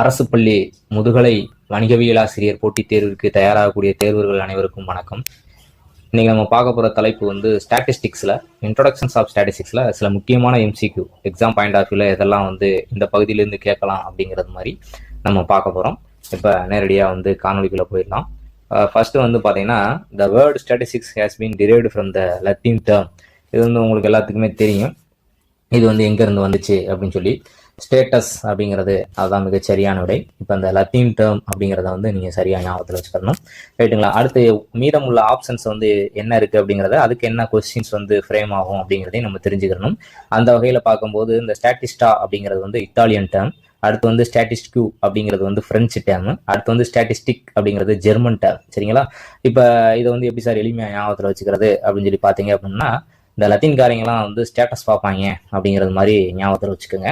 அரசு பள்ளி முதுகலை வணிகவியல் ஆசிரியர் போட்டித் தேர்விற்கு தயாராகக்கூடிய தேர்வர்கள் அனைவருக்கும் வணக்கம். இன்னைக்கு நம்ம பார்க்க போகிற தலைப்பு வந்து ஸ்டாட்டிஸ்டிக்ஸில் இன்ட்ரொடக்ஷன்ஸ் ஆஃப் ஸ்டாட்டிஸ்டிக்ஸில் சில முக்கியமான எம்சிக்யூ எக்ஸாம் பாயிண்ட் ஆஃப் வியூவில் எதெல்லாம் வந்து இந்த பகுதியிலேருந்து கேட்கலாம் அப்படிங்கிறது மாதிரி நம்ம பார்க்க போகிறோம் இப்போ நேரடியாக வந்து காணொலிக்குள்ளே போயிடலாம். ஃபர்ஸ்ட் வந்து பார்த்தீங்கன்னா the word statistics has been derived from the Latin term இது வந்து உங்களுக்கு எல்லாத்துக்குமே தெரியும். இது வந்து எங்கேருந்து வந்துச்சு அப்படின்னு சொல்லி ஸ்டேட்டஸ் அப்படிங்கிறது அதுதான் மிக சரியான விடை. இப்போ அந்த லத்தீன் டேர்ம் அப்படிங்கிறத வந்து நீங்கள் சரியாக ஞாபகத்தில் வச்சுக்கணும். ரைட்டுங்களா அடுத்து மீதமுள்ள ஆப்ஷன்ஸ் வந்து என்ன இருக்குது அப்படிங்கிறத அதுக்கு என்ன கொஸ்டின்ஸ் வந்து ஃப்ரேம் ஆகும் அப்படிங்கிறதையும் நம்ம தெரிஞ்சுக்கணும். அந்த வகையில் பார்க்கும்போது இந்த ஸ்டாட்டிஸ்டா அப்படிங்கிறது வந்து இத்தாலியன் டேர்ம் அடுத்து வந்து ஸ்டாட்டிஸ்டிக்யூ அப்படிங்கிறது வந்து ஃப்ரெஞ்சு டேர்ம் அடுத்து வந்து ஸ்டாட்டிஸ்டிக் அப்படிங்கிறது ஜெர்மன் டேர்ம் சரிங்களா? இப்போ இதை வந்து எப்படி சார் எளிமையாக ஞாபகத்தில் வச்சுக்கிறது அப்படின்னு சொல்லி பார்த்தீங்க அப்படின்னா இந்த லத்தீன்காரங்கெல்லாம் வந்து ஸ்டேட்டஸ் பார்ப்பாங்க அப்படிங்கிறது மாதிரி ஞாபகத்தில் வச்சுக்கோங்க.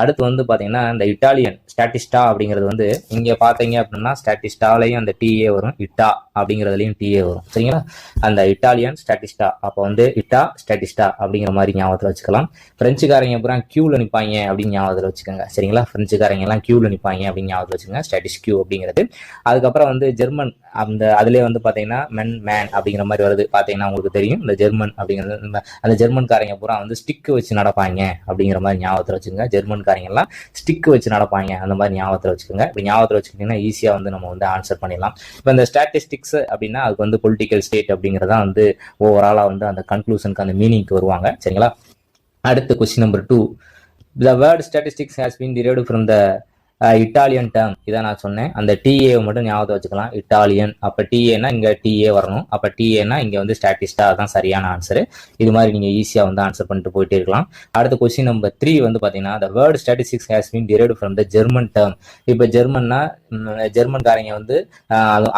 அடுத்து வந்து பார்த்தீங்கன்னா இந்த இட்டாலியன் ஸ்டாட்டிஸ்டா அப்படிங்கிறது வந்து இங்கே பார்த்தீங்க அப்படின்னா ஸ்டாட்டிஸ்டாலையும் அந்த டிஏ வரும் இட்டா. அப்படிங்கிறதுலையும் டிஏ வரும். சரிங்களா? அந்த இட்டாலியன் ஸ்டாட்டிஸ்டா அப்போ வந்து இட்டா ஸ்டாட்டிஸ்டா அப்படிங்கிற மாதிரி ஞாபகத்தில் வச்சுக்கலாம். பிரெஞ்சுக்காரங்க அப்புறம் கியூவில் நிற்பாங்க அப்படின்னு ஞாபகத்தில் வச்சுக்கோங்க. சரிங்களா? பிரெஞ்சுக்காரங்க எல்லாம் கியூவில் நிற்பாங்க அப்படின்னு ஞாபகத்தில் வச்சுக்கோங்க. ஸ்டாட்டிஸ் கியூ அப்படிங்கிறது. அதுக்கப்புறம் வந்து ஜெர்மன் அந்த அதுலேயே வந்து பார்த்தீங்கன்னா மென் மேன் அப்படிங்கிற மாதிரி வருது. பார்த்தீங்கன்னா உங்களுக்கு தெரியும். இந்த ஜெர்மன் அப்படிங்கிறது இந்த- அந்த ஜெர்மன்காரங்க பூரா வந்து ஸ்டிக்கு வச்சு நடப்பாங்க அப்படிங்கிற மாதிரி ஞாபகத்தில் வச்சுக்கோங்க. ஜெர்மன்காரங்க எல்லாம் ஸ்டிக்கு வச்சு நடப்பாங்க அந்த மாதிரி ஞாபகத்தில் வச்சுக்கோங்க. இப்போ ஞாபகத்தில் வச்சுக்கிட்டிங்கன்னா ஈஸியாக வந்து நம்ம வந்து ஆன்சர் பண்ணிடலாம். இப்போ இந்த ஸ்டாட்டிஸ்டிக்ஸ் அப்படின்னா அதுக்கு வந்து பொலிட்டிக்கல் ஸ்டேட் அப்படிங்கிறதா வந்து ஓவராலாக வந்து அந்த கன்க்ளூஷனுக்கு அந்த மீனிங்க்கு வருவாங்க. சரிங்களா? அடுத்த question number two the word statistics has been derived from the Italian term இதை நான் சொன்னேன். அந்த டிஏ மட்டும் ஞாபகத்தை வச்சுக்கலாம். இட்டாலியன். அப்போ டிஏனா இங்கே டிஏ வரணும். அப்போ டிஏனா இங்கே வந்து ஸ்டாட்டிஸ்டா தான் சரியான ஆன்சர் இது மாதிரி நீங்கள் ஈஸியாக வந்து ஆன்சர் பண்ணிட்டு போயிட்டே இருக்கலாம். அடுத்த கொஸ்டின் நம்பர் த்ரீ வந்து பார்த்தீங்கன்னா the word statistics has been derive from the German term இப்போ ஜெர்மன்னா ஜெர்மன்காரங்க வந்து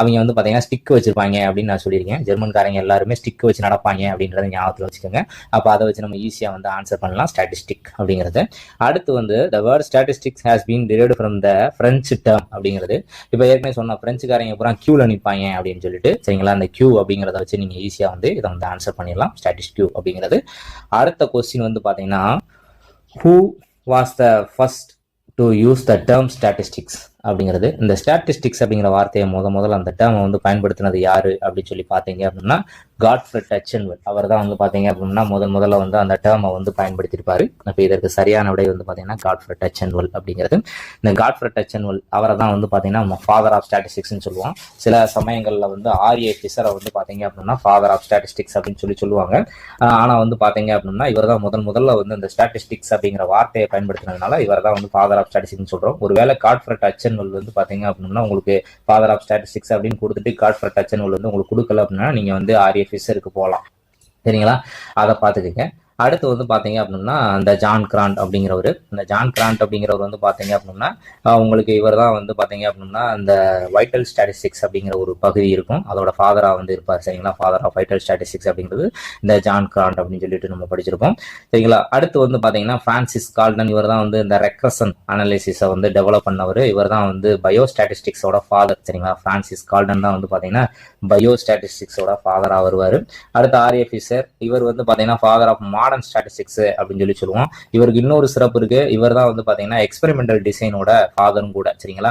அவங்க வந்து பார்த்தீங்கன்னா ஸ்டிக் வச்சிருப்பாங்க அப்படின்னு நான் சொல்லியிருக்கேன். ஜெர்மன்காரங்க எல்லாருமே ஸ்டிக் வச்சு நடப்பாங்க அப்படின்றத ஞாபகத்தில் வச்சுக்கோங்க. அப்போ அதை வச்சு நம்ம ஈஸியாக வந்து ஆன்சர் பண்ணலாம். ஸ்டாட்டிஸ்டிக் அப்படிங்கிறது. அடுத்து வந்து the word statistics has been derive from வந்த ஃப்ரெஞ்சு டேர்ம் அப்படிங்கிறது. இப்போ ஏற்கனவே சொன்ன ஃப்ரெஞ்சுக்காரங்க பூரா க்யூவில் நிற்பாங்க அப்படின்னு சொல்லிட்டு சரிங்களா? அந்த கியூ அப்படிங்கிறத வச்சு நீங்கள் ஈஸியாக வந்து இதை வந்து ஆன்சர் பண்ணிடலாம். ஸ்டாட்டிஸ் கியூ அப்படிங்கிறது. அடுத்த கொஸ்டின் வந்து பார்த்தீங்கன்னா who was the first to use the term statistics அப்படிங்கிறது. இந்த ஸ்டாட்டிஸ்டிக்ஸ் அப்படிங்கிற வார்த்தையை முத முதல்ல அந்த டேர்மை வந்து பயன்படுத்தினது யாரு அப்படின்னு சொல்லி பார்த்தீங்க அப்படின்னா காட்ஃப்ரெட் டச்சன்வெல் அவர் தான் வந்து பார்த்தீங்க அப்படின்னா முதல் முதல்ல வந்து அந்த டேர்மை வந்து பயன்படுத்தியிருப்பாரு. அப்போ இதற்கு சரியான விடை வந்து பார்த்தீங்கன்னா காட்ஃப்ரெட் டச்சன்வெல் அப்படிங்கிறது. இந்த காட்ஃப்ரெட் டச்சன்வெல் அவரை தான் வந்து பார்த்தீங்கன்னா ஃபாதர் ஆஃப் ஸ்டாட்டிஸ்டிக்ஸ்னு சொல்லுவோம். சில சமயங்களில் வந்து ஆர்ஏ ஃபிஷரை வந்து பார்த்தீங்க அப்படின்னா ஃபாதர் ஆஃப் ஸ்டாட்டிஸ்டிக்ஸ் அப்படின்னு சொல்லி சொல்லுவாங்க. ஆனால் வந்து பார்த்தீங்க அப்படின்னா இவர் தான் முதல் முதல்ல வந்து இந்த ஸ்டாட்டிஸ்டிக்ஸ் அப்படிங்கிற வார்த்தையை பயன்படுத்தினதுனால இவர் தான் வந்து ஃபாதர் ஆஃப் ஸ்டாட்டிஸ்டிக்ஸ்னு சொல்கிறோம் ஒருவேளை காட்ஃபர் டச்சன்வல் வந்து பாத்தீங்க அப்படின்னா உங்களுக்கு ஃபாதர் ஆஃப் ஸ்டாட்டிஸ்டிக்ஸ் அப்படின்னு கொடுத்துட்டு கார்ட் அச்ச உள்ள வந்து உங்களுக்கு கொடுக்கல அப்படின்னா நீங்க வந்து ஆர்ஏ ஃபிஷருக்கு போகலாம். சரிங்களா? அதை பார்த்துக்கோங்க அடுத்து வந்து பார்த்தீங்க அப்படின்னா அந்த ஜான் கிராண்ட் அப்படிங்கிறவர். இந்த ஜான் கிராண்ட் அப்படிங்கிறவர் வந்து பார்த்தீங்க அப்படின்னா உங்களுக்கு இவர் தான் வந்து பார்த்தீங்க அப்படின்னா அந்த வைட்டல் ஸ்டாட்டிஸ்டிக்ஸ் அப்படிங்கிற ஒரு பகுதி இருக்கும். அதோட ஃபாதராக வந்து இருப்பார் சரிங்களா? ஃபாதர் ஆஃப் வைட்டல் ஸ்டாட்டிஸ்டிக்ஸ் அப்படிங்கிறது இந்த ஜான் கிராண்ட் அப்படின்னு சொல்லிட்டு நம்ம படிச்சிருப்போம். சரிங்களா? அடுத்து வந்து பார்த்தீங்கன்னா ஃப்ரான்சிஸ் கால்டன் இவர் தான் வந்து இந்த ரெக்ரஸன் அனாலிசிஸை வந்து டெவலப் பண்ணவர். இவர் தான் வந்து பயோ ஸ்டாட்டிஸ்டிக்ஸோட ஃபாதர் சரிங்களா? ஃப்ரான்சிஸ் கால்டன் தான் வந்து பார்த்தீங்கன்னா பயோ ஸ்டாட்டிஸ்டிக்ஸோட ஃபாதராக வருவார். அடுத்து ஆர்ஏ ஃபிஷர் இவர் வந்து பார்த்தீங்கன்னா ஃபாதர் ஆஃப் மாடர்ன் ஸ்டாட்டிஸ்டிக்ஸ் அப்படின்னு சொல்லி சொல்லுவோம். இவருக்கு இன்னொரு சிறப்பு இருக்கு. இவர் தான் வந்து பார்த்தீங்கன்னா எக்ஸ்பெரிமெண்டல் டிசைனோட ஃபாதரும் கூட சரிங்களா?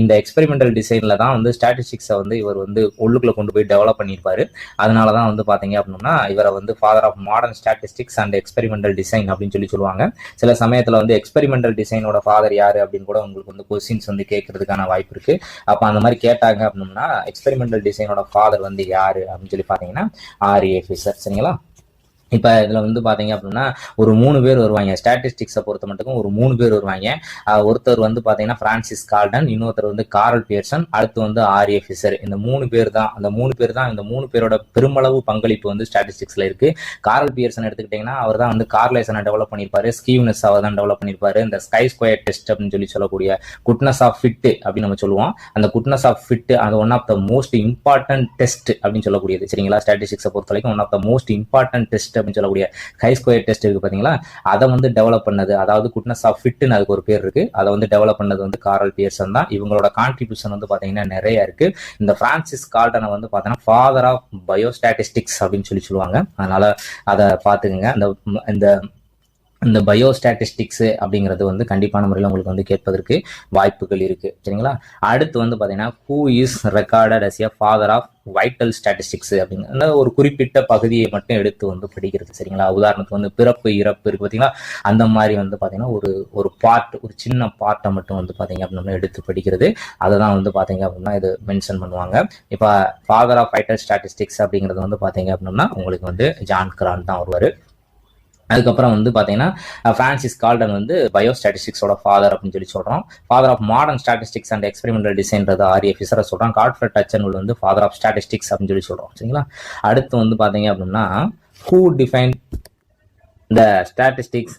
இந்த எக்ஸ்பெரிமெண்டல் டிசைன்ல தான் வந்து ஸ்டாட்டிஸ்டிக்ஸை வந்து இவர் வந்து உள்ளுக்குள்ள கொண்டு போய் டெவலப் பண்ணியிருப்பாரு. அதனால தான் வந்து பார்த்தீங்க அப்படின்னா இவரை வந்து father of modern statistics and experimental design அப்படின்னு சொல்லி சொல்லுவாங்க. சில சமயத்தில் வந்து எக்ஸ்பெரிமெண்டல் டிசைனோட ஃபாதர் யாரு அப்படின்னு கூட உங்களுக்கு வந்து கொஸ்டின்ஸ் வந்து கேட்கறதுக்கான வாய்ப்பு இருக்கு. அப்போ அந்த மாதிரி கேட்டாங்க அப்படின்னா எக்ஸ்பெரிமெண்டல் டிசைனோட ஃபாதர் வந்து யாரு அப்படின்னு சொல்லி பார்த்தீங்கன்னா ஆர்ஏ ஃபிஷர் சரிங்களா? இப்போ இதில் வந்து பார்த்தீங்க அப்படின்னா ஒரு மூணு பேர் வருவாங்க. ஸ்டாட்டிஸ்டிக்ஸை பொறுத்த மட்டுக்கும் ஒரு மூணு பேர் வருவாங்க. ஒருத்தர் வந்து பார்த்தீங்கன்னா ஃப்ரான்சிஸ் கால்டன் இன்னொருத்தர் வந்து காரல் பியர்சன் அடுத்து வந்து ஆரிய ஃபிசர் இந்த மூணு பேர் தான் அந்த மூணு பேர் தான் இந்த மூணு பேரோட பெருமளவு பங்களிப்பு வந்து ஸ்டாட்டிஸ்டிக்ஸில் இருக்குது காரல் பியர்சன் எடுத்துக்கிட்டிங்கன்னா அவர் தான் வந்து கார்லேசனை டெவலப் பண்ணியிருப்பாரு ஸ்கீவ்னஸ் அவர் தான் டெவலப் பண்ணியிருப்பாரு இந்த ஸ்கை ஸ்கொயர் டெஸ்ட் அப்படின்னு சொல்லி சொல்லக்கூடிய குட்னஸ் ஆஃப் ஃபிட் அப்படின்னு நம்ம சொல்லுவோம். அந்த குட்னஸ் ஆஃப் ஃபிட் அது one of the most important test அப்படின்னு சொல்லக்கூடியது. சரிங்களா? ஸ்டாட்டிஸ்டிக்ஸை பொறுத்த வரைக்கும் one of the most important test அப்படின்னு சொல்லக்கூடிய ஹை ஸ்கொயர் டெஸ்ட் இருக்கு பாத்தீங்களா அதை வந்து டெவலப் பண்ணது அதாவது குட்னஸ் ஆஃப் ஃபிட்னு அதுக்கு ஒரு பேர் இருக்கு. அதை வந்து டெவலப் பண்ணது வந்து காரல் பியர்சன் தான். இவங்களோட கான்ட்ரிபியூஷன் வந்து பாத்தீங்கன்னா நிறைய இருக்கு. இந்த பிரான்சிஸ் கால்டனை வந்து பாத்தீங்கன்னா ஃபாதர் ஆஃப் பயோஸ்டாட்டிஸ்டிக்ஸ் அப்படின்னு சொல்லி சொல்லுவாங்க. அதனால அதை பார்த்துக்குங்க. அந்த இந்த இந்த பயோஸ்டாட்டிஸ்டிக்ஸ் அப்படிங்கிறது வந்து கண்டிப்பான முறையில் உங்களுக்கு வந்து கேட்பதற்கு வாய்ப்புகள் இருக்கு. சரிங்களா? அடுத்து வந்து பார்த்தீங்கன்னா who is recorded as a father of vital statistics அப்படிங்கிற ஒரு குறிப்பிட்ட பகுதியை மட்டும் எடுத்து வந்து படிக்கிறது சரிங்களா? உதாரணத்துக்கு வந்து பிறப்பு இறப்பு இருக்கு பார்த்தீங்களா அந்த மாதிரி வந்து பார்த்தீங்கன்னா ஒரு ஒரு பார்ட் ஒரு சின்ன பார்ட்டை மட்டும் வந்து பார்த்தீங்க அப்படின்னா எடுத்து படிக்கிறது. அதை தான் வந்து பார்த்தீங்க அப்படின்னா இது மென்ஷன் பண்ணுவாங்க. இப்போ ஃபாதர் ஆஃப் வைட்டல் ஸ்டாட்டிஸ்டிக்ஸ் அப்படிங்கிறது வந்து பார்த்தீங்க அப்படின்னா உங்களுக்கு வந்து ஜான் கிரான் தான் வருவார். அதுக்கப்புறம் வந்து பார்த்தீங்கன்னா ஃப்ரான்சிஸ் கால்டன் வந்து பயோ ஸ்டாட்டிஸ்டிக்ஸோட ஃபாதர் அப்படின்னு சொல்லி சொல்கிறோம் father of modern statistics and experimental டிசைன்றது ஆரிய ஃபிசரை சொல்கிறோம் கார்ட்ஃபர்ட் டச்சன் வந்து ஃபாதர் ஆஃப் ஸ்டாட்டிஸ்டிக்ஸ் அப்படின்னு சொல்லி சொல்கிறோம் சரிங்களா? அடுத்து வந்து பார்த்தீங்க அப்படின்னா who define the statistics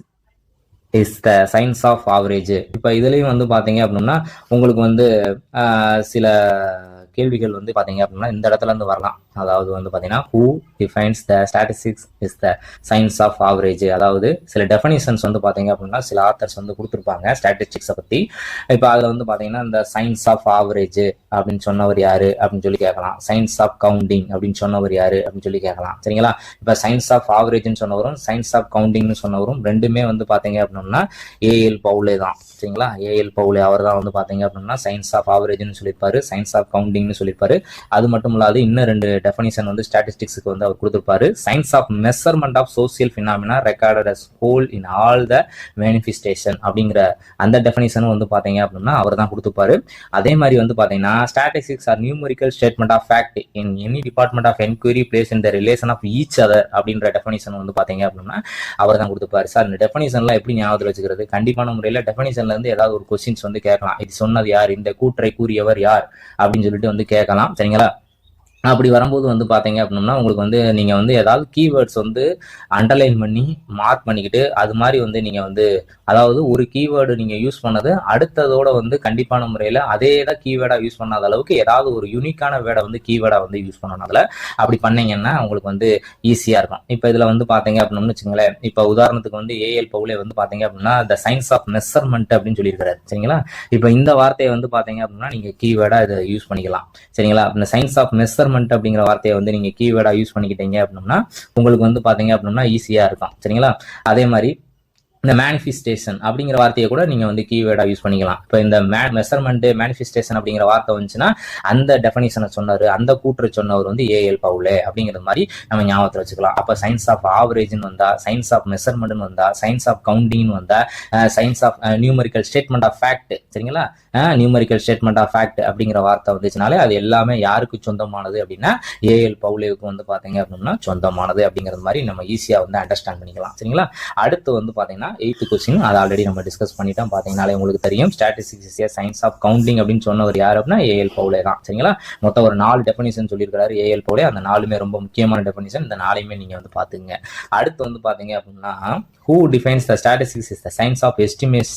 is the science of average இப்போ இதுலேயும் வந்து பார்த்தீங்க அப்படின்னா உங்களுக்கு வந்து சில கேள்விகள் வந்து பார்த்தீங்க அப்படின்னா இந்த இடத்துல இருந்து வரலாம். அதாவது வந்து பார்த்தீங்கன்னா who defines the statistics is the science of average அதாவது சில டெஃபனிஷன்ஸ் வந்து பார்த்தீங்க அப்படின்னா சில ஆத்தர்ஸ் வந்து கொடுத்துருப்பாங்க ஸ்டாட்டிஸ்டிக்ஸை பற்றி இப்போ அதில் வந்து பார்த்தீங்கன்னா இந்த சயின்ஸ் ஆஃப் ஆவரேஜ் அப்படின்னு சொன்னவர் யாரு அப்படின்னு சொல்லி கேட்கலாம். சயின்ஸ் ஆஃப் கவுண்டிங் அப்படின்னு சொன்னவர் யாரு அப்படின்னு சொல்லி கேட்கலாம். சரிங்களா? இப்போ சயின்ஸ் ஆஃப் ஆவரேஜ்னு சொன்னவரும் சயின்ஸ் ஆஃப் கவுண்டிங்னு சொன்னவரும் ரெண்டுமே வந்து பார்த்தீங்க அப்படின்னா ஏஎல் பவுலே தான். சரிங்களா? ஏஎல் பவுலே அவர் தான் வந்து பார்த்தீங்க அப்படின்னா சயின்ஸ் ஆஃப் ஆவரேஜ்னு சொல்லியிருப்பாரு. சயின்ஸ் ஆஃப் கவுண்டிங் அப்படின்னு சொல்லியிருப்பாரு. அது மட்டும் இல்லாது இன்னும் ரெண்டு டெஃபனிஷன் வந்து ஸ்டாட்டிஸ்டிக்ஸுக்கு வந்து அவர் கொடுத்துருப்பாரு. Science of measurement of social phenomena recorded as whole in all the manifestation அப்படிங்கிற அந்த டெஃபனிஷனும் வந்து பார்த்தீங்க அப்படின்னா அவர் தான் கொடுத்துருப்பாரு. அதே மாதிரி வந்து பார்த்தீங்கன்னா statistics are numerical statement of fact in any department of enquiry place in the relation of each other அப்படின்ற டெஃபனிஷன் வந்து பார்த்தீங்க அப்படின்னா அவர் தான் கொடுத்துருப்பாரு சார் இந்த டெஃபனிஷன்லாம் எப்படி ஞாபகத்தில் வச்சுக்கிறது? கண்டிப்பான முறையில் டெஃபனிஷன்ல இருந்து ஏதாவது ஒரு கொஸ்டின்ஸ் வந்து கேட்கலாம். இது சொன்னது யார்? இந்த கூற்றை கூறியவர் யார்? அப்படின்னு சொல்லிட்டு வந்து கேட்கலாம். சரிங்களா? அப்படி வரும்போது வந்து பார்த்தீங்க அப்படின்னா உங்களுக்கு வந்து நீங்கள் வந்து ஏதாவது கீவேர்ட்ஸ் வந்து அண்டர்லைன் பண்ணி மார்க் பண்ணிக்கிட்டு அது மாதிரி வந்து நீங்கள் வந்து அதாவது ஒரு கீவேர்டு நீங்கள் யூஸ் பண்ணது அடுத்ததோட வந்து கண்டிப்பான முறையில் அதே தான் கீவேர்டாக யூஸ் பண்ணாத அளவுக்கு ஏதாவது ஒரு யூனிக்கான வேர்டை வந்து கீவேர்டாக வந்து யூஸ் பண்ணணும். அதில் அப்படி பண்ணீங்கன்னா உங்களுக்கு வந்து ஈஸியாக இருக்கும். இப்போ இதில் வந்து பார்த்தீங்க அப்படின்னா வச்சுங்களேன் இப்போ உதாரணத்துக்கு வந்து ஏஎல் பவுலே வந்து பார்த்தீங்க அப்படின்னா த சயின்ஸ் ஆஃப் மெஷர்மெண்ட் அப்படின்னு சொல்லியிருக்காரு. சரிங்களா? இப்போ இந்த வார்த்தையை வந்து பார்த்தீங்க அப்படின்னா நீங்கள் கீவேர்டாக இதை யூஸ் பண்ணிக்கலாம். சரிங்களா? இந்த சயின்ஸ் ஆஃப் மெஷர்மெண்ட் அப்படிங்கிற வார்த்தையை வந்து நீங்கள் கீவேர்டாக யூஸ் பண்ணிக்கிட்டீங்க அப்படின்னா உங்களுக்கு வந்து பார்த்தீங்க அப்படின்னா ஈஸியாக இருக்கும். சரிங்களா? அதே மாதிரி இந்த மேனிஃபிஸ்டேஷன் அப்படிங்கிற வார்த்தையை கூட நீங்க வந்து கீவேர்டாக யூஸ் பண்ணிக்கலாம். இப்போ இந்த மே மெஷர்மெண்ட் மேனிஃபிஸ்டேஷன் அப்படிங்கிற வார்த்தை வந்துச்சுன்னா அந்த டெஃபனிஷனை சொன்னார் அந்த கூற்று சொன்னவர் வந்து ஏஎல் பவுலே அப்படிங்கிற மாதிரி நம்ம ஞாபகத்தில் வச்சுக்கலாம். அப்போ சயின்ஸ் ஆஃப் ஆவரேஜ்னு வந்தா சயின்ஸ் ஆஃப் மெஷர்மெண்ட்னு வந்தா சயின்ஸ் ஆஃப் கவுண்டிங்னு வந்தா science of numerical statement of fact சரிங்களா? நியூமரிக்கல் ஸ்டேட்மெண்ட் ஆஃப் ஃபேக்ட் அப்படிங்கிற வார்த்தை வந்துச்சுனாலே அது எல்லாமே யாருக்கு சொந்தமானது அப்படின்னா ஏஎல் பவுலேவுக்கு வந்து பார்த்தீங்க அப்படின்னா சொந்தமானது அப்படிங்கிறது மாதிரி நம்ம ஈஸியாக வந்து அண்டர்ஸ்டாண்ட் பண்ணிக்கலாம் சரிங்களா? அடுத்து வந்து பார்த்தீங்கன்னா எயித்து கொஸ்டின் அதை ஆல்ரெடி நம்ம டிஸ்கஸ் பண்ணிட்டோம். பார்த்தீங்கனாலே உங்களுக்கு தெரியும். ஸ்டாட்டிஸ்டிக்ஸ் சயின்ஸ் ஆஃப் கவுண்டிங் அப்படின்னு சொன்னவர் யார் அப்படின்னா ஏஎல் பவுலே தான். சரிங்களா? மொத்தம் ஒரு நாலு டெஃபனிஷன் சொல்லியிருக்காரு ஏஎல் பவுலே. அந்த நாலுமே ரொம்ப முக்கியமான டெஃபனிஷன் இந்த நாளையுமே நீங்கள் வந்து பார்த்துங்க. அடுத்து வந்து பார்த்தீங்க அப்படின்னா who defines the statistics is the science of estimates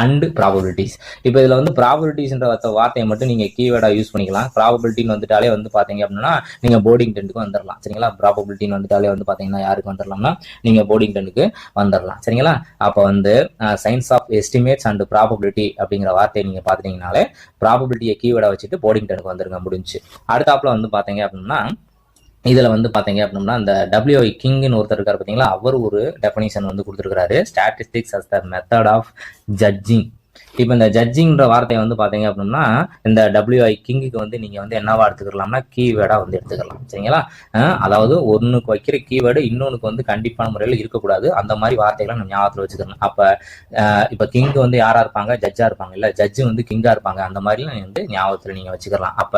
and probabilities இப்போ இதில் வந்து ப்ராபபிலிட்டிஸ்ன்ற வார்த்தையை மட்டும் நீங்கள் கீவேர்டாக யூஸ் பண்ணிக்கலாம். ப்ராபபிலிட்டின்னு வந்துட்டாலே வந்து பார்த்தீங்க அப்படின்னா நீங்கள் போர்டிங் டென்ட்டுக்கு வந்துடலாம் சரிங்களா? ப்ராபபிலிட்டின்னு வந்துட்டாலே வந்து பார்த்தீங்கன்னா யாருக்கு வந்துடலாம்னா நீங்கள் போர்டிங் டென்ட்டுக்கு வந்துடலாம் சரிங்களா? அப்போ வந்து science of estimates and probability அப்படிங்கிற வார்த்தையை நீங்கள் பார்த்துட்டீங்கனாலே ப்ராபபிலிட்டியை கீவேர்டாக வச்சுட்டு போர்டிங் டென்னுக்கு வந்துருங்க முடிஞ்சு. அடுத்தாப்பில் வந்து பார்த்தீங்க அப்படின்னா இதில் வந்து பார்த்தீங்க அப்படின்னா இந்த டபிள்யூஐ கிங்னு ஒருத்தர் இருக்கார் பார்த்தீங்களா அவர் ஒரு டெஃபனிஷன் வந்து கொடுத்துருக்காரு statistics as the method of judging இப்போ இந்த ஜட்ஜிங்ன்ற வார்த்தையை வந்து பார்த்தீங்க அப்படின்னா இந்த டபிள்யூஐ கிங்குக்கு வந்து நீங்கள் வந்து என்னவா எடுத்துக்கலாம்னா கீவேர்டாக வந்து எடுத்துக்கலாம். சரிங்களா? அதாவது ஒன்றுக்கு வைக்கிற கீவேர்டு இன்னொன்றுக்கு வந்து கண்டிப்பான முறையில் இருக்கக்கூடாது. அந்த மாதிரி வார்த்தைகளை நம்ம ஞாபகத்தில் வச்சுக்கணும். அப்போ இப்போ கிங் வந்து யாரா இருப்பாங்க? ஜட்ஜா இருப்பாங்க. இல்ல ஜட்ஜு வந்து கிங்கா இருப்பாங்க. அந்த மாதிரிலாம் வந்து ஞாபகத்துல நீங்க வச்சுக்கலாம். அப்ப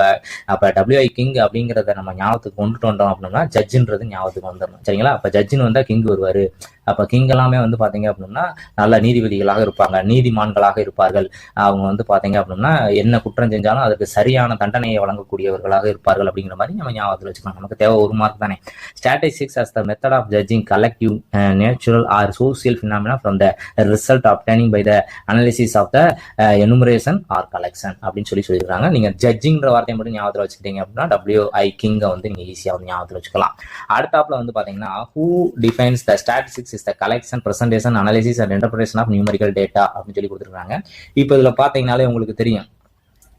அப்ப டபிள்யூஐ கிங் அப்படிங்கிறத நம்ம ஞாபகத்துக்கு கொண்டுட்டு வந்தோம் அப்படின்னா ஜட்ஜுன்றது ஞாபகத்துக்கு வந்துடணும். சரிங்களா? அப்ப ஜட்ஜுன்னு வந்தா கிங் வருவாரு. அப்ப கிங் எல்லாமே வந்து பாத்தீங்க அப்படின்னா நல்ல நீதிபதிகளாக இருப்பாங்க. நீதிமான்களாக இருப்பார்கள். அவங்க வந்து பாத்தீங்க அப்படின்னா என்ன குற்றம் செஞ்சாலும் அதுக்கு சரியான தண்டனையை வழங்கக்கூடியவர்களாக இருப்பார்கள் அப்படிங்கிற மாதிரி நம்ம ஞாபகத்தில் வச்சுக்கலாம் நமக்கு தேவை ஒரு மார்க் தானே. Statistics as the method of judging collective natural or social phenomena from the result result obtaining by the analysis of the uh, or collection அப்படின்னு சொல்லி சொல்லியிருக்காங்க. நீங்க ஜட்ஜிங்கிற வார்த்தையை மட்டும் ஞாபகத்தில் வச்சுக்கிட்டீங்க அப்படின்னா டபிள்யூ ஐ கிங்கை வந்து நீங்கள் ஈஸியாக வந்து ஞாபகத்தில் வச்சுக்கலாம். அடுத்தாப்பில் வந்து பார்த்தீங்கன்னா who defines the statistics is the collection presentation analysis and interpretation of numerical data அப்படின்னு சொல்லி கொடுத்துருக்காங்க. இப்போ இதில் பார்த்தீங்கனாலே உங்களுக்கு தெரியும்.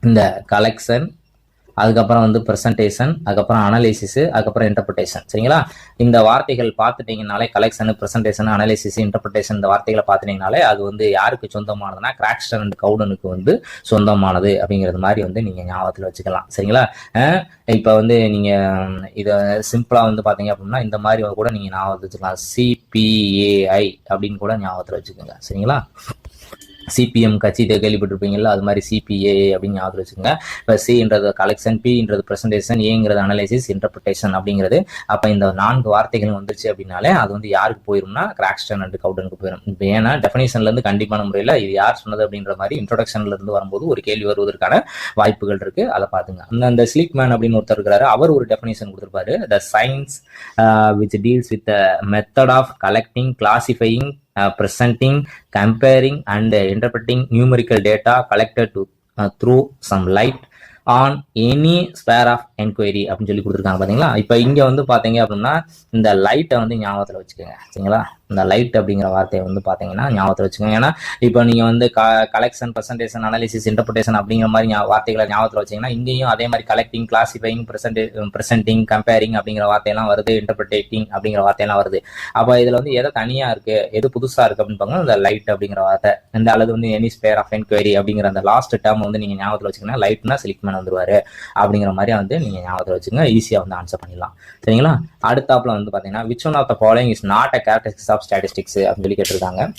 இந்த கலெக்ஷன் அதுக்கப்புறம் வந்து ப்ரெசன்டேஷன் அதுக்கப்புறம் அனலைசிஸ் அதுக்கப்புறம் இன்டர்பிரிட்டேஷன் சரிங்களா? இந்த வார்த்தைகள் பார்த்துட்டிங்கனாலே கலெக்ஷனு ப்ரெசன்டேஷன் அனலைசிஸ் இன்டர்பிரிட்டேஷன் இந்த வார்த்தைகளை பார்த்துட்டிங்கனாலே அது வந்து யாருக்கு சொந்தமானதுன்னா கிராக்ஸ்டன் அண்ட் கவுடனுக்கு வந்து சொந்தமானது அப்படிங்கிறது மாதிரி வந்து நீங்கள் ஞாபகத்தில் வச்சுக்கலாம். சரிங்களா? இப்போ வந்து நீங்கள் இதை சிம்பிளாக வந்து பார்த்தீங்க அப்படின்னா இந்த மாதிரி கூட நீங்கள் ஞாபகத்தில் வச்சுக்கலாம். சிபிஏஐ அப்படின்னு கூட ஞாபகத்தில் வச்சுக்கோங்க. சரிங்களா? சிபிஎம் கட்சி இதை அது மாதிரி சிபிஏ அப்படின்னு ஞாபகம் வச்சுக்கோங்க. இப்போ சின்றது கலெக்ஷன் பின்றது ப்ரெசன்டேஷன் ஏங்கிறது அனலைசிஸ் இன்டர்பிரிட்டேஷன் அப்படிங்கிறது. அப்போ இந்த நான்கு வார்த்தைகள் வந்துருச்சு அப்படின்னாலே அது வந்து யாருக்கு போயிரும்னா கிராக்ஸ்டன் அண்ட் கவுடனுக்கு போயிடும் இப்போ ஏன்னா டெஃபினேஷன்லேருந்து கண்டிப்பான முறையில் இது யார் சொன்னது அப்படின்ற மாதிரி இன்ட்ரொடக்ஷன்லேருந்து வரும்போது ஒரு கேள்வி வருவதற்கான வாய்ப்புகள் இருக்கு. அதை பார்த்துங்க. அந்த அந்த ஸ்லீக் மேன் அப்படின்னு ஒருத்தர் இருக்கிறாரு. அவர் ஒரு டெஃபினேஷன் கொடுத்துருப்பாரு. The science which deals with method of collecting classifying presenting, comparing and interpreting numerical data collected to throw some light on any sphere of enquiry அப்படின்னு சொல்லி கொடுத்துருக்காங்க பார்த்தீங்களா இப்போ இங்கே வந்து பார்த்தீங்க அப்படின்னா இந்த லைட்டை வந்து ஞாபகத்தில் வச்சுக்கோங்க சரிங்களா இந்த லைட் அப்படிங்கிற வார்த்தையை வந்து பார்த்தீங்கன்னா ஞாபகத்தில் வச்சுக்கோங்க. ஏன்னா இப்போ நீங்கள் வந்து க கலெக்ஷன் ப்ரெசன்டேஷன் அனாலிசிஸ் இன்டர்பிரேஷன் அப்படிங்கிற மாதிரி வார்த்தைகளை ஞாபகத்தில் வச்சீங்கன்னா இங்கேயும் அதே மாதிரி collecting classifying present presenting comparing அப்படிங்கிற வார்த்தையெல்லாம் வருது இன்டர்பிரேட்டிங் அப்படிங்கிற வார்த்தையெல்லாம் வருது. அப்போ இதில் வந்து எதை தனியாக இருக்கு எது புதுசாக இருக்கு அப்படின்னு பாருங்க இந்த லைட் அப்படிங்கிற வார்த்தை. இந்த அல்லது வந்து எனி ஸ்பேர் ஆஃப் என்கொயரி அப்படிங்கிற அந்த லாஸ்ட் டேர்ம் வந்து நீங்கள் ஞாபகத்தில் வச்சுக்கோங்கன்னா லைட்னா சிலிக்மேன் வந்துருவார் அப்படிங்கிற மாதிரி வந்து நீங்கள் ஞாபகத்தில் வச்சுங்க ஈஸியாக வந்து ஆன்சர் பண்ணிடலாம். சரிங்களா? அடுத்தாப்பில் வந்து பார்த்தீங்கன்னா which one of the following is not a characteristics of statistics அப்படின்னு சொல்லி கேட்டிருக்காங்க.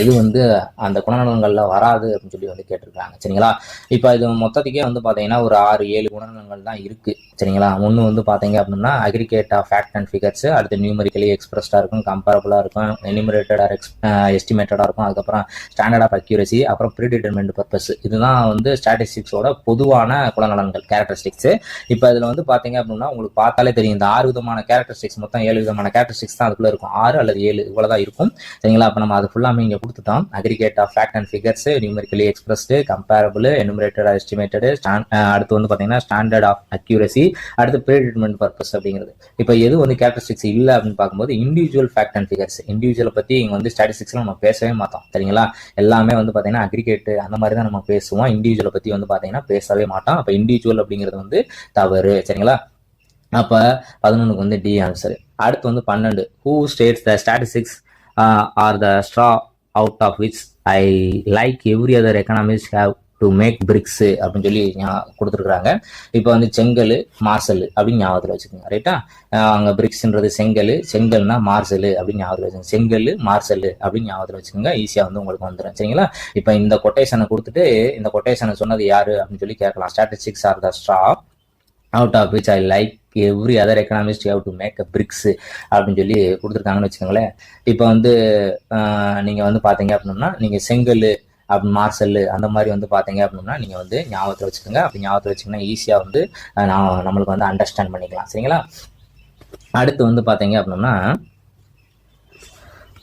இது வந்து அந்த குணநலன்களில் வராது அப்படின்னு சொல்லி வந்து கேட்டிருக்காங்க. சரிங்களா? இப்போ இது மொத்தத்துக்கே வந்து பார்த்தீங்கன்னா ஒரு ஆறு ஏழு குணநலன்கள் தான் இருக்குது சரிங்களா? ஒன்று வந்து பார்த்தீங்க அப்படின்னா aggregate of fact and figures அடுத்து நியூமரிக்கலி எக்ஸ்பிரஸ்டாக இருக்கும் கம்பேரபுளாக இருக்கும் எனிமரேட்டட் ஆர் எக்ஸ் எஸ்டிமேட்டடாக இருக்கும் அதுக்கப்புறம் ஸ்டாண்டர்ட் ஆஃப் அக்யூரசி அப்புறம் ப்ரீடிட்டர்மெண்ட் பர்பஸ் இதுதான் வந்து ஸ்டாட்டிஸ்டிக்ஸோட பொதுவான குணநலன்கள் கேரக்டரிஸ்டிக்ஸ் இப்போ இதில் வந்து பார்த்தீங்க அப்படின்னா உங்களுக்கு பார்த்தாலே தெரியும் இந்த ஆறு விதமான கேரக்டரிஸ்டிக்ஸ் மொத்தம் ஏழு விதமான கேரக்டரிஸ்டிக்ஸ் தான் அதுக்குள்ளே இருக்கும். ஆறு அல்லது ஏழு இவ்வளோ தான் இருக்கும். சரிங்களா? அப்போ நம்ம அது ஃபுல்லாமே இங்கே கொடுத்துட்டோம் aggregate of fact and figures numerically expressed comparable enumerated estimated அடுத்து வந்து பார்த்தீங்கன்னா ஸ்டாண்டர்ட் ஆஃப் அக்யூரசி அடுத்து ப்ரீட்மெண்ட் பர்பஸ் அப்படிங்கிறது. இப்போ எது வந்து கேரக்டரிஸ்டிக்ஸ் இல்லை அப்படின்னு பார்க்கும்போது இண்டிவிஜுவல் ஃபேக்ட் அண்ட் ஃபிகர்ஸ் இண்டிவிஜுவலை பற்றி இங்கே வந்து ஸ்டாட்டிஸ்டிக்ஸ்ல நம்ம பேசவே மாட்டோம் சரிங்களா? எல்லாமே வந்து பார்த்தீங்கன்னா அக்ரிகேட்டு அந்த மாதிரி தான் நம்ம பேசுவோம். இண்டிவிஜுவலை பற்றி வந்து பார்த்தீங்கன்னா பேசவே மாட்டோம். அப்போ இண்டிவிஜுவல் அப்படிங்கிறது வந்து தவறு சரிங்களா? அப்போ பதினொன்றுக்கு வந்து டி ஆன்சர் அடுத்து வந்து பன்னெண்டு. Who states the statistics are the straw out of which I like every other economist have to make bricks அப்படின்னு சொல்லி ஞா- கொடுத்துருக்குறாங்க. இப்போ வந்து செங்கல் மார்சல் அப்படின்னு ஞாபகத்தில் வச்சுக்கோங்க ரைட்டா அங்கே பிரிக்ஸ்ன்றது செங்கல் செங்கல்னா மார்சல் அப்படின்னு ஞாபகத்தில் வச்சுக்கோங்க. செங்கல் மார்சல் அப்படின்னு ஞாபகத்தில் வச்சுக்கோங்க ஈஸியாக வந்து உங்களுக்கு வந்துடும் சரிங்களா? இப்போ இந்த கொட்டேஷனை கொடுத்துட்டு இந்த கொட்டேஷனை சொன்னது யாரு அப்படின்னு சொல்லி கேட்கலாம். Statistics are the straw out of which I like every other economist have to make a bricks அப்படின்னு சொல்லி கொடுத்துருக்காங்கன்னு வச்சுக்கோங்களேன். இப்போ வந்து நீங்கள் வந்து பார்த்தீங்க அப்படின்னா நீங்கள் செங்கல் அப்படி மார்சல் அந்த மாதிரி வந்து பார்த்தீங்க அப்படின்னா நீங்கள் வந்து ஞாபகத்தில் வச்சுக்கோங்க. அப்படி ஞாபகத்தில் வச்சுக்கோங்கன்னா ஈஸியாக வந்து நான் நம்மளுக்கு வந்து அண்டர்ஸ்டாண்ட் பண்ணிக்கலாம். சரிங்களா? அடுத்து வந்து பார்த்தீங்க அப்படின்னா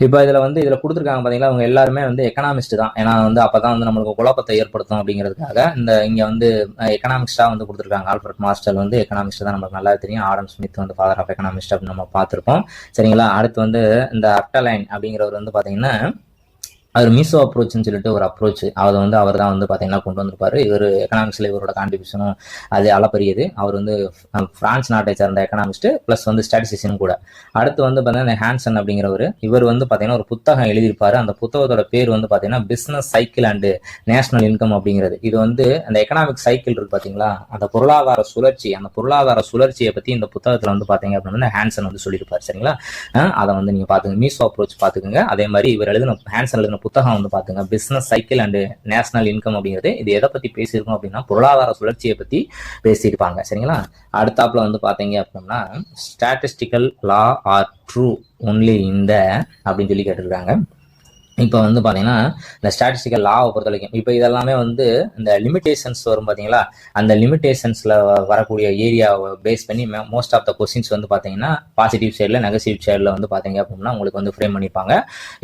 இப்போ இதில் வந்து இதில் கொடுத்துருக்காங்க பார்த்தீங்களா அவங்க எல்லாருமே வந்து எக்கனாமிஸ்ட் தான். ஏன்னா வந்து அப்போ தான் வந்து நம்மளுக்கு குழப்பத்தை ஏற்படுத்தும் அப்படிங்கிறதுக்காக இந்த இங்கே வந்து எக்கனாமிக்ஸ்டாக வந்து கொடுத்துருக்காங்க. ஆல்ஃபர்ட் மாஸ்டர் வந்து எக்கனாமிஸ்ட் தான் நமக்கு நல்லா தெரியும். ஆடம் ஸ்மித் வந்து ஃபாதர் ஆஃப் எக்கனாமிஸ்ட் அப்படின்னு நம்ம பார்த்துருப்போம். சரிங்களா? அடுத்து வந்து இந்த அப்டலைன் அப்படிங்கிறவர் வந்து பார்த்தீங்கன்னா அவர் மீசோ அப்ரோச்னு சொல்லிட்டு ஒரு அப்ரோச் அதை வந்து அவர் தான் வந்து பார்த்தீங்கன்னா கொண்டு வந்திருப்பாரு. இவர் எக்கனாமிக்ஸில் இவரோட கான்ட்ரிபியூஷனும் அது அளப்பரியது. அவர் வந்து பிரான்ஸ் நாட்டை சேர்ந்த எக்கனாமிஸ்ட் ப்ளஸ் வந்து ஸ்டாட்டிஸ்டிஷியன் கூட. அடுத்து வந்து பார்த்தீங்கன்னா ஹேன்சன் அப்படிங்கிறவர். இவர் வந்து பார்த்தீங்கன்னா ஒரு புத்தகம் எழுதியிருப்பாரு. அந்த புத்தகத்தோட பேர் வந்து பார்த்தீங்கன்னா business cycle and national income அப்படிங்கிறது. இது வந்து அந்த எக்கனாமிக் சைக்கிள் இருக்கு பார்த்தீங்களா? அந்த பொருளாதார சுழற்சி அந்த பொருளாதார சுழற்சியை பற்றி இந்த புத்தகத்தில் வந்து பார்த்தீங்க அப்படின்னா ஹேன்சன் வந்து சொல்லியிருப்பார். சரிங்களா? அதை வந்து நீங்கள் பார்த்துங்க. மீசோ அப்ரோச் பார்த்துக்குங்க. அதே மாதிரி இவர் எழுதின ஹேன்சன் எழுதின புத்தகம் வந்து பாத்துங்க business cycle and national income அப்படிங்கிறது இது எதை பத்தி பேசியிருக்கோம் அப்படின்னா பொருளாதார சுழற்சியை பத்தி பேசியிருப்பாங்க. சரிங்களா? அடுத்தாப்புல வந்து பாத்தீங்க அப்படின்னா statistical law are true only இந்த அப்படின்னு சொல்லி கேட்டிருக்காங்க. இப்போ வந்து பார்த்தீங்கன்னா இந்த ஸ்டாட்டிஸ்டிக்கல் லாவை பொறுத்த வரைக்கும் இப்போ இதெல்லாமே வந்து இந்த லிமிடேஷன்ஸ் வரும் பார்த்தீங்களா அந்த லிமிடேஷன்ஸில் வரக்கூடிய ஏரியாவை பேஸ் பண்ணி மோஸ்ட் ஆஃப் த கொஸ்டின்ஸ் வந்து பார்த்தீங்கன்னா பாசிட்டிவ் சைடில் நெகட்டிவ் சைடில் வந்து பார்த்தீங்க அப்படின்னா உங்களுக்கு வந்து ஃப்ரேம் பண்ணிப்பாங்க.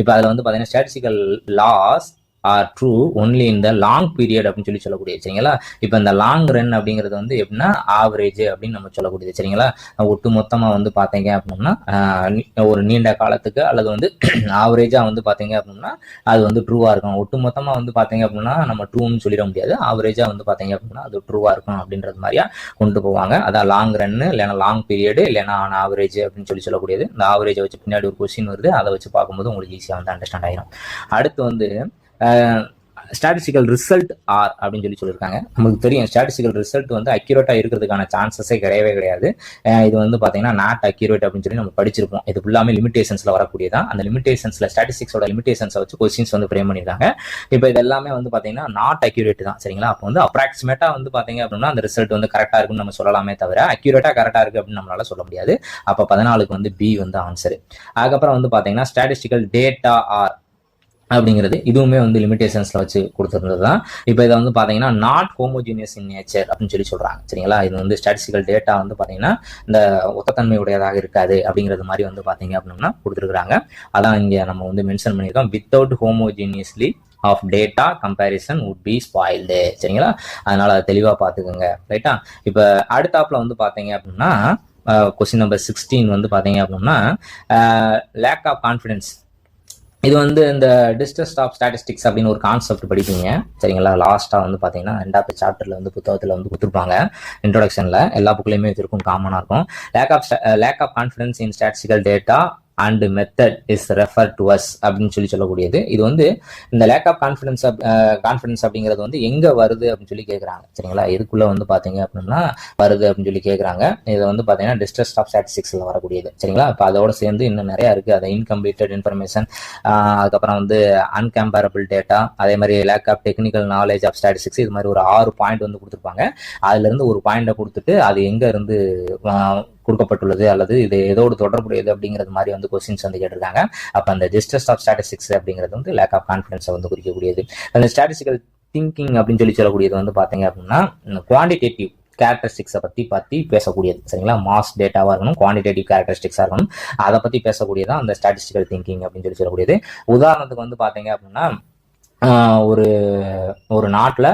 இப்போ அதில் வந்து பார்த்தீங்கன்னா statistical laws are true only இந்த லாங் பீரியட் அப்படின்னு சொல்லி சொல்லக்கூடியது சரிங்களா? இப்போ இந்த லாங் ரன் அப்படிங்கிறது வந்து எப்படின்னா ஆவரேஜ் அப்படின்னு நம்ம சொல்லக்கூடியது சரிங்களா? ஒட்டு மொத்தமாக வந்து பார்த்தீங்க அப்படின்னா ஒரு நீண்ட காலத்துக்கு அல்லது வந்து ஆவரேஜாக வந்து பார்த்தீங்க அப்படின்னா அது வந்து ட்ரூவாக இருக்கும். ஒட்டு மொத்தமாக வந்து பார்த்தீங்க அப்படின்னா நம்ம ட்ரூன்னு சொல்லிட முடியாது. ஆவரேஜாக வந்து பார்த்தீங்க அப்படின்னா அது ட்ரூவாக இருக்கும் அப்படின்றது மாதிரியா கொண்டு போவாங்க. அதான் லாங் ரன்னு இல்லைன்னா லாங் பீரியடு இல்லைன்னா ஆன் ஆவரேஜ் அப்படின்னு சொல்லி சொல்லக்கூடியது. இந்த ஆவரேஜை வச்சு பின்னாடி ஒரு கொஸ்டின் வருது. அதை வச்சு பார்க்கும்போது உங்களுக்கு ஈஸியாக வந்து அண்டர்ஸ்டாண்ட் ஆயிரும். அடுத்து வந்து ஸ்டாட்டிஸ்டிக்கல் ரிசல்ட் ஆர் அப்படின்னு சொல்லி சொல்லியிருக்காங்க. நமக்கு தெரியும் ஸ்டாட்டிஸ்டிக்கல் ரிசல்ட் வந்து அக்யூரேட்டாக இருக்கிறதுக்கான சான்சஸே கிடையவே கிடையாது. இது வந்து பார்த்தீங்கன்னா நாட் அக்யூரேட் அப்படின்னு சொல்லி நம்ம படிச்சிருப்போம். இது ஃபுல்லாமே லிமிடேஷன்ஸில் வரக்கூடியதான். அந்த லிமிடேஷன்ஸில் ஸ்டாட்டிஸ்டிக்ஸோட லிமிடேஷன்ஸை வச்சு கொஸ்டின்ஸ் வந்து ஃப்ரேம் பண்ணியிருக்காங்க. இப்போ இது எல்லாமே வந்து பார்த்தீங்கன்னா நாட் அக்யூரேட் தான். சரிங்களா? அப்போ வந்து அப்ராக்சிமேட்டாக வந்து பார்த்தீங்க அப்படின்னா அந்த ரிசல்ட் வந்து கரெக்டாக இருக்குன்னு நம்ம சொல்லலாமே தவிர அக்யூரேட்டாக கரெக்டாக இருக்குது அப்படின்னு நம்மளால சொல்ல முடியாது. அப்போ பதினாலுக்கு வந்து பி வந்து ஆன்சர் அதுக்கப்புறம் வந்து பார்த்தீங்கன்னா ஸ்டாட்டிஸ்டிக்கல் டேட்டா ஆர் அப்படிங்கிறது இதுவுமே வந்து லிமிடேஷன்ஸ்ல வச்சு கொடுத்துருந்தது தான் இப்போ இதை வந்து பார்த்தீங்கன்னா நாட் ஹோமோஜீனியஸ் இன் நேச்சர் அப்படின்னு சொல்லி சொல்றாங்க. சரிங்களா? இது வந்து ஸ்டாட்டிஸ்டிக்கல் டேட்டா வந்து பார்த்தீங்கன்னா இந்த ஒத்தத்தன்மை உடையதாக இருக்காது அப்படிங்கிறது மாதிரி வந்து பார்த்தீங்க அப்படின்னா கொடுத்துருக்குறாங்க. அதான் இங்கே நம்ம வந்து மென்ஷன் பண்ணியிருக்கோம். Without homogeneously of data comparison would be spoiled சரிங்களா? அதனால அதை தெளிவாக பார்த்துக்கோங்க ரைட்டா இப்போ அடுத்தாப்பில் வந்து பார்த்தீங்க அப்படின்னா கொஸ்டின் நம்பர் சிக்ஸ்டீன் வந்து பார்த்தீங்க அப்படின்னா லேக் ஆஃப் கான்ஃபிடன்ஸ் இது வந்து இந்த டிஸ்டஸ்ட் ஆஃப் ஸ்டாட்டிஸ்டிக்ஸ் அப்படின்னு ஒரு கான்செப்ட் படிப்பீங்க. சரிங்களா? லாஸ்ட்டாக வந்து பார்த்தீங்கன்னா ரெண்டாவது சாப்டரில் வந்து புத்தகத்தில் வந்து கொடுத்துருப்பாங்க. இன்ட்ரோடக்ஷனில் எல்லா புக்லையுமே இது இருக்கும் காமனாக இருக்கும். Lack of lack of confidence in statistical data and method is refer to as அப்படின்னு சொல்லி சொல்லக்கூடியது. இது வந்து இந்த லேக் ஆஃப் கான்ஃபிடன்ஸ் கான்ஃபிடன்ஸ் அப்படிங்கிறது வந்து எங்கே வருது அப்படின்னு சொல்லி கேட்குறாங்க சரிங்களா? இதுக்குள்ளே வந்து பார்த்தீங்க அப்படின்னா வருது அப்படின்னு சொல்லி கேட்குறாங்க இதை வந்து பார்த்தீங்கன்னா டிஸ்ட்ரஸ் ஆஃப் ஸ்டாட்டிஸ்டிக்ஸில் வரக்கூடியது. சரிங்களா? இப்போ அதோட சேர்ந்து இன்னும் நிறையா இருக்குது அதை இன்கம்ப்ளீட்டட் இன்ஃபர்மேஷன் அதுக்கப்புறம் வந்து அன்கம்பேரபிள் டேட்டா அதே மாதிரி lack of technical knowledge of statistics இது மாதிரி ஒரு ஆறு பாயிண்ட் வந்து கொடுத்துருப்பாங்க. அதுலேருந்து ஒரு பாயிண்டை கொடுத்துட்டு அது எங்கே இருந்து கொடுக்கப்பட்டுள்ளது அல்லது இது எதோடு தொடர்புடையது அப்படிங்கிறது மாதிரி வந்து கொஸ்டின்ஸ் வந்து கேட்டிருக்காங்க. அப்போ அந்த ஜஸ்டஸ் ஆஃப் ஸ்டாட்டிஸ்டிக்ஸ் அப்படிங்கிறது வந்து லேக் ஆஃப் கான்ஃபிடன்ஸை வந்து குறிக்கக்கூடியது. அந்த ஸ்டாட்டிஸ்டிக்கல் திங்கிங் அப்படின்னு சொல்லி சொல்லக்கூடியது வந்து பார்த்தீங்க அப்படின்னா குவான்டிடேட்டிவ் கேரக்டரிஸ்டிக்ஸை பற்றி பற்றி பேசக்கூடியது. சரிங்களா? மாஸ் டேட்டாவாக இருக்கணும் குவான்டிடேட்டிவ் கேரக்டரிஸ்டிக்ஸாக இருக்கணும். அதை பற்றி பேசக்கூடியதான் அந்த ஸ்டாட்டிஸ்டிக்கல் திங்கிங் அப்படின்னு சொல்லி சொல்லக்கூடியது. உதாரணத்துக்கு வந்து பார்த்தீங்க அப்படின்னா ஒரு ஒரு நாட்டில்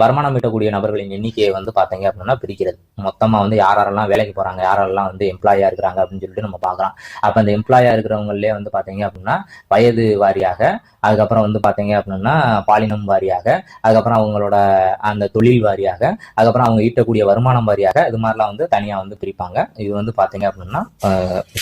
வருமானம் ஈட்டக்கூடிய நபர்களின் எண்ணிக்கையை வந்து பார்த்தீங்க அப்படின்னா பிரிக்கிறது. மொத்தமாக வந்து யார் யாரெல்லாம் வேலைக்கு போகிறாங்க யாரெல்லாம் வந்து எம்ப்ளாயாக இருக்கிறாங்க அப்படின்னு சொல்லிட்டு நம்ம பார்க்குறோம் அப்போ அந்த எம்ப்ளாயாக இருக்கிறவங்களே வந்து பார்த்தீங்க அப்படின்னா வயது வாரியாக அதுக்கப்புறம் வந்து பார்த்தீங்க அப்படின்னா பாலினம் வாரியாக அதுக்கப்புறம் அவங்களோட அந்த தொழில் வாரியாக அதுக்கப்புறம் அவங்க ஈட்டக்கூடிய வருமானம் வாரியாக இது மாதிரிலாம் வந்து தனியாக வந்து பிரிப்பாங்க. இது வந்து பார்த்தீங்க அப்படின்னா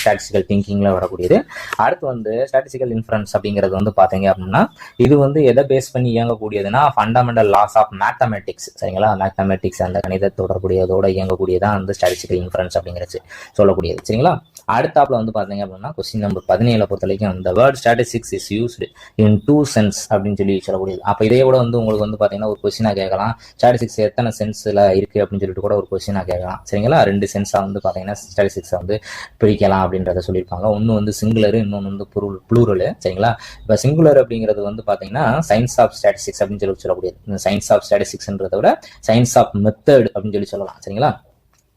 ஸ்டாட்டிஸ்டிக்கல் திங்கிங்கில் வரக்கூடியது. அடுத்து வந்து ஸ்டாட்டிஸ்டிக்கல் இன்ஃபரன்ஸ் அப்படிங்கிறது வந்து பார்த்தீங்க அப்படின்னா இது வந்து எதை பேஸ் பண்ணி இயங்கக்கூடியதுன்னா ஃபண்டமெண்டல் லாஸ் ஆஃப் மேத்தமெட்டிக்ஸ் சரிங்களா? மேத்தமெட்டிக்ஸ் அந்த கணித தொடர்புடையதோட இயங்கக்கூடியதான் வந்து ஸ்டாட்டிஸ்டிக்கல் இன்ஃபரன்ஸ் அப்படிங்கிறது சொல்லக்கூடியது. சரிங்களா? அடுத்தாப்புல வந்து பார்த்தீங்க அப்படின்னா கொஸ்டின் நம்பர் பதினேழு பொறுத்த வரைக்கும் இந்த word statistics is used in two sense அப்படின்னு சொல்லி சொல்லக்கூடியது. அப்போ இதே கூட வந்து உங்களுக்கு வந்து பார்த்தீங்கன்னா ஒரு கொஸ்டினாக கேட்கலாம். ஸ்டாட்டிஸ்டிக்ஸ் எத்தனை சென்ஸில் இருக்குது அப்படின்னு சொல்லிட்டு கூட ஒரு கொஸ்டினாக கேட்கலாம். சரிங்களா? ரெண்டு சென்ஸாக வந்து பார்த்தீங்கன்னா ஸ்டாட்டிஸ்டிக்ஸை வந்து பிரிக்கலாம் அப்படின்றத சொல்லியிருப்பாங்க ஒன்று வந்து சிங்குலர் இன்னொன்று வந்து ப்ளூரல் சரிங்களா? இப்போ சிங்குலர் அப்படிங்கிறது வந்து பார்த்தீங்கன்னா சயின்ஸ் ஆஃப் ஸ்டாட்டிஸ்டிக்ஸ் அப்படின்னு சொல்லி சொல்லக்கூடியது சயின்ஸ் ஆஃப் ஸ்டாட்டிஸ்டிக்ஸ்ன்றத விட சயின்ஸ் ஆஃப் மெத்தட் அப்படின்னு சொல்லி சொல்லலாம். சரிங்களா?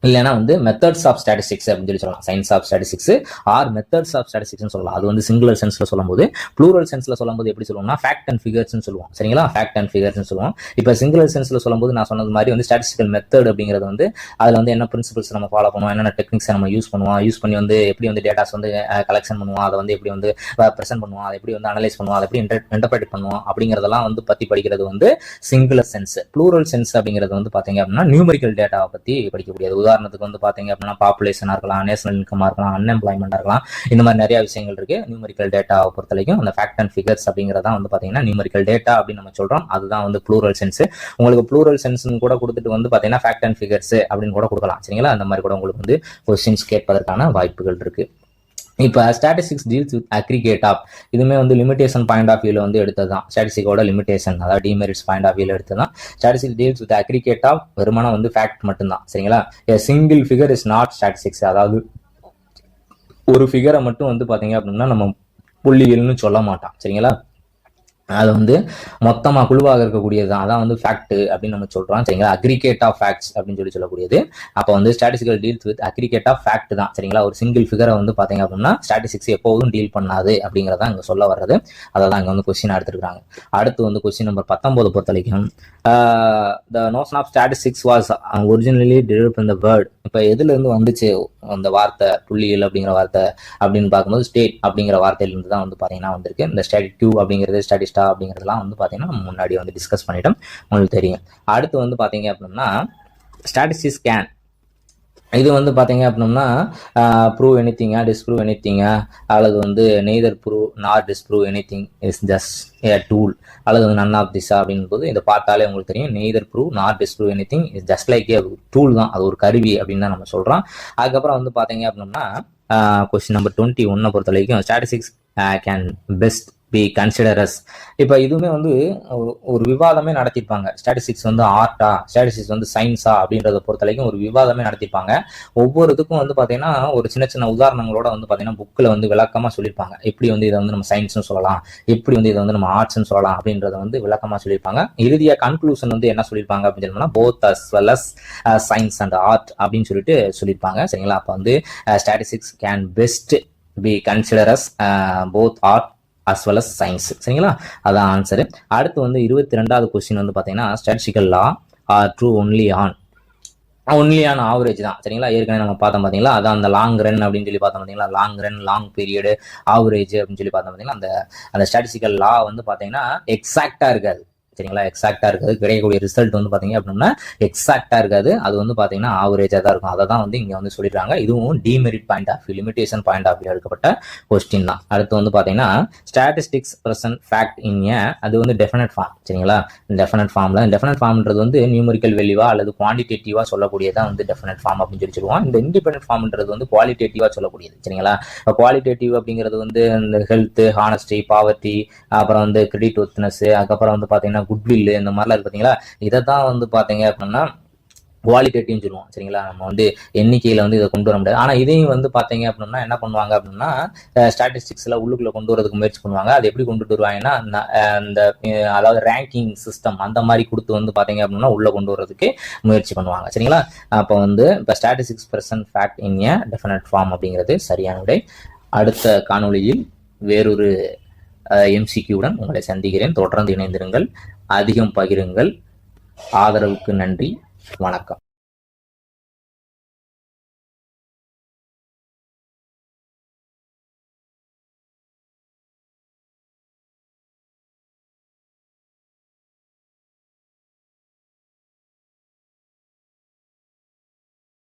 இல்லைன்னா வந்து மெத்தட்ஸ் ஆஃப் ஸ்டாட்டிஸ்டிக்ஸ் அப்படின்னு சொல்லி சொல்லலாம். Science of statistics or methods of statistics சொல்லலாம். அது வந்து சிங்குலர் சென்ஸ்ல சொல்லும்போது ப்ளூரல் சென்ஸ்ல சொல்லும்போது எப்படி சொல்லுவோம்னா ஃபேக்ட் அண்ட் ஃபிகர்ஸ் சொல்லுவோம். சரிங்களா? ஃபேக்ட் அண்ட் ஃபிகர்ஸ் சொல்லுவோம். இப்போ சிங்குலர் சென்ஸ்ல சொல்லும்போது நான் சொன்னது மாதிரி வந்து ஸ்டாட்டிஸ்டிக்கல் மெத்தட் அப்படிங்கிறது வந்து அதில் வந்து என்ன பிரின்சிபல்ஸ் நம்ம ஃபாலோ பண்ணுவோம் என்னென்ன டெக்னிக்ஸ் நம்ம யூஸ் பண்ணுவோம் யூஸ் பண்ணி வந்து எப்படி வந்து டேட்டாஸ் வந்து கலெக்ஷன் பண்ணுவோம் அதை வந்து எப்படி வந்து ப்ரெசென்ட் பண்ணுவோம் அதை எப்படி வந்து அனலைஸ் பண்ணுவோம் அதை எப்படி இன்டர்பிரேட் பண்ணுவோம் அப்படிங்கிறதெல்லாம் வந்து பற்றி படிக்கிறது வந்து சிங்குலர் சென்ஸ் ப்ளூரல் சென்ஸ் அப்படிங்கிறது வந்து பார்த்தீங்க அப்படின்னா நியூமரிக்கல் டேட்டாவை பற்றி படிக்கக்கூடியது. உதாரணத்துக்கு வந்து பாத்தீங்க அப்படின்னா பாப்புலேஷனா இருக்கலாம் நேஷனல் இன்கமா இருக்கலாம் அன்எம்ப்ளாய்மெண்டா இருக்கலாம் இந்த மாதிரி நிறைய விஷயங்கள் இருக்கு. நியூமரிக்கல் டேட்டாவை பொறுத்த வரைக்கும் அந்த ஃபேக்ட் அண்ட் ஃபிகர்ஸ் அப்படிங்கிறதா வந்து பாத்தீங்கன்னா நியூமரிக்கல் டேட்டா அப்படின்னு நம்ம சொல்றோம். அதுதான் வந்து ப்ளூரல் சென்ஸ் உங்களுக்கு ப்ளூரல் சென்ஸ்னு கூட கொடுத்துட்டு வந்து பாத்தீங்கன்னா ஃபேக்ட் அண்ட் ஃபிகர்ஸ் அப்படின்னு கூட கொடுக்கலாம். சரிங்களா? அந்த மாதிரி கூட உங்களுக்கு வந்து கொஸ்டின்ஸ் கேட்பதற்கான வாய்ப்புகள் இருக்கு. இப்போ statistics deals with aggregate of இதுவுமே வந்து லிமிடேஷன் பாயிண்ட் ஆஃப் வியூவில் வந்து எடுத்தது தான் ஸ்டாட்டிஸ்டிக்கோட லிமிடேஷன் அதாவது டிமெரிட்ஸ் பாயிண்ட் ஆஃப் வியூவில் எடுத்தது தான் statistic deals with aggregate of வருமானம் வந்து ஃபேக்ட் மட்டும்தான். சரிங்களா? Single figure is not statistics அதாவது ஒரு ஃபிகரை மட்டும் வந்து பார்த்தீங்க அப்படின்னா நம்ம புள்ளியல்னு சொல்ல மாட்டான். சரிங்களா? அது வந்து மொத்தமாக குழுவாக இருக்கக்கூடியது தான் அதான் வந்து ஃபேக்ட் அப்படின்னு நம்ம சொல்கிறோம் சரிங்களா? அக்ரிகேட் ஆஃப் ஃபேக்ட்ஸ் அப்படின்னு சொல்லி சொல்லக்கூடியது. அப்போ வந்து statistical deals with aggregate of fact தான். சரிங்களா? ஒரு சிங்கிள் ஃபிகரை வந்து பார்த்தீங்க அப்படின்னா ஸ்டாட்டிஸ்டிக்ஸ் எப்போதும் டீல் பண்ணாது அப்படிங்கிறதா இங்கே சொல்ல வர்றது. அதை தான் இங்கே வந்து கொஸ்டின் எடுத்துருக்காங்க அடுத்து வந்து கொஸ்டின் நம்பர் பத்தொன்பது பொறுத்த வரைக்கும் the notion of statistics was originally develop இந்த வேர்ட் இப்போ எதுலேருந்து வந்துச்சு அந்த வார்த்தை? புள்ளியல் அப்படிங்கிற வார்த்தை அப்படின்னு பார்க்கும்போது ஸ்டேட் அப்படிங்கிற வார்த்தையிலிருந்து தான் வந்து பார்த்தீங்கன்னா வந்திருக்கு. இந்த ஸ்டாட்டிக் அப்படிங்கிறது ஸ்டாட்டிஸ்டா அப்படிங்கிறதுலாம் வந்து பார்த்தீங்கன்னா நம்ம முன்னாடி வந்து டிஸ்கஸ் பண்ணிட்டோம். உங்களுக்கு தெரியும். அடுத்து வந்து பார்த்தீங்க அப்படின்னா ஸ்டாட்டிஸ்டிக்ஸ் கேன் இது வந்து பார்த்தீங்க அப்படின்னா prove anything disprove any thing அல்லது வந்து neither prove not disprove any thing is just a tool அல்லது வந்து நன் ஆஃப் திஸ் அப்படின்னு போது இதை பார்த்தாலே உங்களுக்கு தெரியும். Neither prove not disprove any thing is just like a tool தான். அது ஒரு கருவி அப்படின்னு தான் நம்ம சொல்கிறோம் அதுக்கப்புறம் வந்து பார்த்தீங்க அப்படின்னா கொஸ்டின் நம்பர் டுவெண்ட்டி ஒன்னை பொறுத்த வரைக்கும் statistics can best be considered as இப்போ இதுவுமே வந்து ஒரு- விவாதமே நடத்திருப்பாங்க ஸ்டாட்டிஸ்டிக்ஸ் வந்து ஆர்ட்டா ஸ்டாட்டிஸ்டிக்ஸ் வந்து சயின்ஸா அப்படின்றத பொறுத்த வரைக்கும் ஒரு விவாதமே நடத்திருப்பாங்க ஒவ்வொரு இதுக்கும் வந்து பார்த்தீங்கன்னா ஒரு சின்ன சின்ன உதாரணங்களோட வந்து பார்த்தீங்கன்னா புக்கில் வந்து விளக்கமாக சொல்லியிருப்பாங்க. எப்படி வந்து இதை வந்து நம்ம சயின்ஸ்னு சொல்லலாம். எப்படி வந்து இதை வந்து நம்ம ஆர்ட்ஸ்னு சொல்லலாம் அப்படின்றத வந்து விளக்கமாக சொல்லியிருப்பாங்க. இறுதியாக கன்க்ளூஷன் வந்து என்ன சொல்லியிருப்பாங்க அப்படின்னு சொன்னோம்னா both as well as science and art அப்படின்னு சொல்லிட்டு சொல்லியிருப்பாங்க. சரிங்களா? அப்போ வந்து statistics can best be considered as both art as well as science சரிங்களா? அதான் ஆன்சரு அடுத்து வந்து இருபத்தி ரெண்டாவது கொஸ்டின் வந்து பார்த்தீங்கன்னா statistical law are true only on only on average தான். சரிங்களா? ஏற்கனவே நம்ம பார்த்தோம் பார்த்தீங்களா அதான் அந்த லாங் ரன் அப்படின்னு சொல்லி பார்த்தோம் பார்த்தீங்களா long run long period average அப்படின்னு சொல்லி பார்த்தோம் பார்த்தீங்கன்னா அந்த அந்த ஸ்டாட்டிஸ்டிக்கல் லா வந்து பார்த்தீங்கன்னா எக்ஸாக்டாக இருக்காது. சரிங்களா? எக்ஸாக்டாக இருக்காது. கிடைக்கக்கூடிய ரிசல்ட் வந்து பார்த்தீங்க அப்படின்னா எக்ஸாக்டாக இருக்காது. அது வந்து பார்த்தீங்கன்னா ஆவரேஜாக தான் இருக்கும். அதை தான் வந்து இங்கே வந்து சொல்லிடுறாங்க. இதுவும் demerit point of view limitation point of view எடுக்கப்பட்ட கொஸ்டின் தான். அடுத்து வந்து பார்த்தீங்கன்னா statistics present fact in a அது வந்து டெஃபினட் ஃபார்ம் சரிங்களா? டெஃபினட் ஃபார்ம்ல டெஃபினட் ஃபார்ம்ன்றது வந்து நியூமரிக்கல் வேல்யூவா அல்லது குவான்டிடேட்டிவாக சொல்லக்கூடியதான் வந்து டெஃபினட் ஃபார்ம் அப்படின்னு சொல்லி சொல்லுவோம். இந்த இண்டிபெண்ட் ஃபார்ம்ன்றது வந்து குவாலிட்டேட்டிவாக சொல்லக்கூடியது சரிங்களா? இப்போ குவாலிட்டேட்டிவ் அப்படிங்கிறது வந்து இந்த ஹெல்த் ஹானஸ்டி பாவர்ட்டி அப்புறம் வந்து கிரெடிட் ஒத்னஸ் அதுக்கப்புறம் வந்து பார்த்தீங்கன்னா குட்வில் இந்த மாதிரிலாம் இருக்கு பார்த்தீங்களா இதை தான் வந்து பார்த்தீங்க அப்படின்னா குவாலிட்டேட்டிவ்னு சொல்லுவோம். சரிங்களா? நம்ம வந்து எண்ணிக்கையில் வந்து இதை கொண்டு வர முடியாது. ஆனால் இதையும் வந்து பார்த்தீங்க அப்படின்னா என்ன பண்ணுவாங்க அப்படின்னா ஸ்டாட்டிஸ்டிக்ஸில் உள்ளுக்குள்ள கொண்டு வரதுக்கு முயற்சி பண்ணுவாங்க. அது எப்படி கொண்டுட்டு வருவாங்கன்னா அந்த அதாவது ரேங்கிங் சிஸ்டம் அந்த மாதிரி கொடுத்து வந்து பார்த்தீங்க அப்படின்னா உள்ளே கொண்டு வரதுக்கு முயற்சி பண்ணுவாங்க. சரிங்களா? அப்போ வந்து இப்போ statistics present fact in a definite form அப்படிங்கிறது சரியான விடை. அடுத்த காணொளியில் வேறொரு எம்சிக்யூடன் உங்களை சந்திக்கிறேன். தொடர்ந்து இணைந்திருங்கள். அதிகம் பகிருங்கள். ஆதரவுக்கு நன்றி. வணக்கம்.